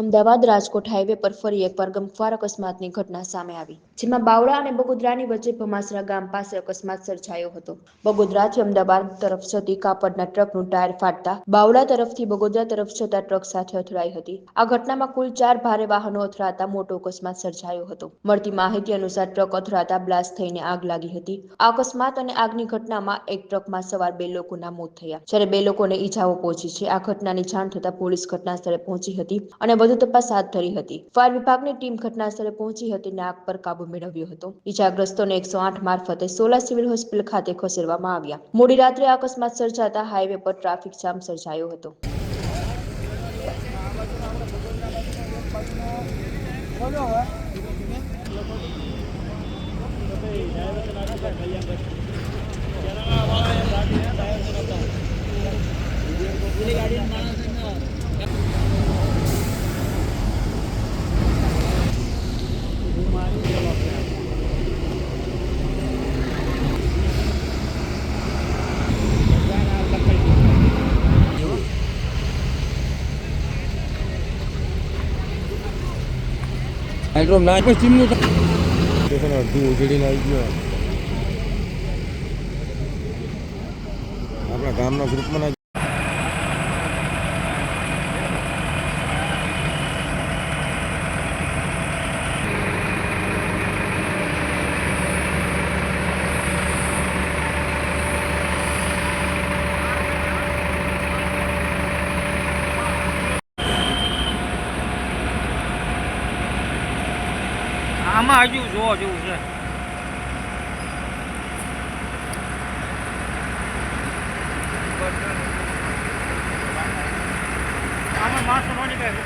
Ahmedabad Rajkot highway પર ફરી એકવાર ગમખ્વાર અકસ્માતની ઘટના સામે આવી, જેમાં બાવળા અને બગોદરાની વચ્ચે ભમાસરા ગામ પાસે અકસ્માત સર્જાયો હતો. બગોદરાથી અમદાવાદ તરફ જતી કાપડના ટ્રકનું ટાયર ફાટતા બાવળા તરફથી બગોદરા તરફ જતા ટ્રક સાથે અથડાઈ હતી. આ ઘટનામાં કુલ ચાર ભારે વાહનો અથડાતા મોટો અકસ્માત સર્જાયો હતો. મળતી માહિતી અનુસાર ટ્રક અથડાતા બ્લાસ્ટ થઈને આગ લાગી હતી. આ અકસ્માત અને આગની ઘટનામાં એક ટ્રકમાં સવાર બે લોકોના મોત થયા. જ્યારે બે લોકોને ઈજાઓ પહોંચી છે, આ ઘટનાની જાણ થતા પોલીસ ઘટના સ્થળે પહોંચી હતી અને વધુ તપાસ હાથ ધરી હતી. ફાયર વિભાગની ટીમ ઘટના સ્થળે પહોંચી હતી અને આગ પર કાબુ મેળવ્યો હતો. ઈજાગ્રસ્તોને એકસો આઠ મારફતે સોલા સિવિલ હોસ્પિટલ ખાતે ખસેડવામાં આવ્યા. મોડી રાત્રે અકસ્માત સર્જાતા હાઈવે પર ટ્રાફિક જામ સર્જાયો હતો. હાઇડ્રોમ ના પછી સ્ટેશન અડધું ઉજળીને આવી ગયો આપણા ગામના ગ્રુપમાં આમાં હજુ જોવા જેવું છે. આમાં માણસો નોની કાંઈ